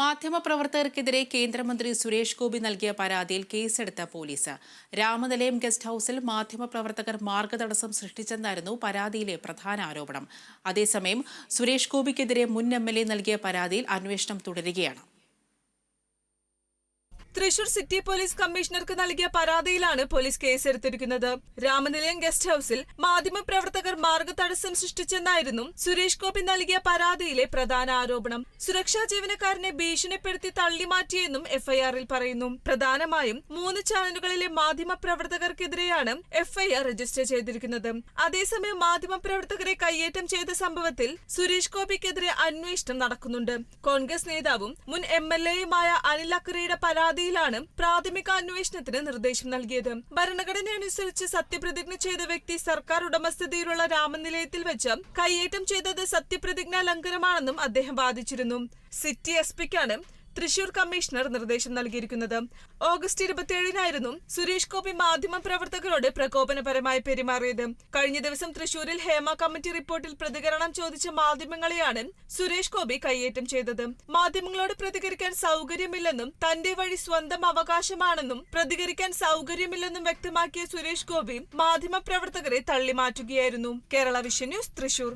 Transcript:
മാധ്യമപ്രവർത്തകർക്കെതിരെ കേന്ദ്രമന്ത്രി സുരേഷ് ഗോപി നൽകിയ പരാതിയിൽ കേസെടുത്ത പോലീസ്. രാമനിലയം ഗസ്റ്റ് ഹൌസിൽ മാധ്യമപ്രവർത്തകർ മാർഗതടസ്സം സൃഷ്ടിച്ചെന്നായിരുന്നു പരാതിയിലെ പ്രധാന ആരോപണം. അതേസമയം സുരേഷ് ഗോപിക്കെതിരെ മുൻ എം നൽകിയ പരാതിയിൽ അന്വേഷണം തുടരുകയാണ്. തൃശൂർ സിറ്റി പോലീസ് കമ്മീഷണർക്ക് നൽകിയ പരാതിയിലാണ് പോലീസ് കേസെടുത്തിരിക്കുന്നത്. രാമനിലയം ഗസ്റ്റ് ഹൌസിൽ മാധ്യമപ്രവർത്തകർ മാർഗതടസ്സം സൃഷ്ടിച്ചെന്നായിരുന്നു സുരേഷ് ഗോപി നൽകിയ പരാതിയിലെ പ്രധാന ആരോപണം. സുരക്ഷാ ജീവനക്കാരനെ ഭീഷണിപ്പെടുത്തി തള്ളിമാറ്റിയെന്നും എഫ്ഐആറിൽ പറയുന്നു. പ്രധാനമായും മൂന്ന് ചാനലുകളിലെ മാധ്യമപ്രവർത്തകർക്കെതിരെയാണ് എഫ്ഐആർ രജിസ്റ്റർ ചെയ്തിരിക്കുന്നത്. അതേസമയം മാധ്യമപ്രവർത്തകരെ കയ്യേറ്റം ചെയ്ത സംഭവത്തിൽ സുരേഷ് ഗോപിക്കെതിരെ അന്വേഷണം നടക്കുന്നുണ്ട്. കോൺഗ്രസ് നേതാവും മുൻ എം എൽ എയുമായ അനിൽ അക്രയുടെ പരാതിയിലാണ് പ്രാഥമിക അന്വേഷണത്തിന് നിർദ്ദേശം നൽകിയത്. ഭരണഘടന അനുസരിച്ച് സത്യപ്രതിജ്ഞ ചെയ്ത വ്യക്തി സർക്കാർ ഉടമസ്ഥതയിലുള്ള രാമനിലയത്തിൽ വെച്ച് കയ്യേറ്റം ചെയ്തത് സത്യപ്രതിജ്ഞാ ലംഘനമാണെന്നും അദ്ദേഹം വാദിച്ചിരുന്നു. സിറ്റി എസ് പിക്കാണ് തൃശൂർ കമ്മീഷണർ നിർദ്ദേശം നൽകിയിരിക്കുന്നത്. ഓഗസ്റ്റ് ഇരുപത്തിയേഴിനായിരുന്നു സുരേഷ് ഗോപി മാധ്യമ പ്രവർത്തകരോട് പ്രകോപനപരമായി പെരുമാറിയത്. കഴിഞ്ഞ ദിവസം തൃശൂരിൽ ഹേമ കമ്മിറ്റി റിപ്പോർട്ടിൽ പ്രതികരണം ചോദിച്ച മാധ്യമങ്ങളെയാണ് സുരേഷ് ഗോപി കയ്യേറ്റം ചെയ്തത്. മാധ്യമങ്ങളോട് പ്രതികരിക്കാൻ സൗകര്യമില്ലെന്നും തന്റെ വഴി സ്വന്തം അവകാശമാണെന്നും പ്രതികരിക്കാൻ സൗകര്യമില്ലെന്നും വ്യക്തമാക്കിയ സുരേഷ് ഗോപി മാധ്യമപ്രവർത്തകരെ തള്ളിമാറ്റുകയായിരുന്നു. Kerala vision news Thrissur.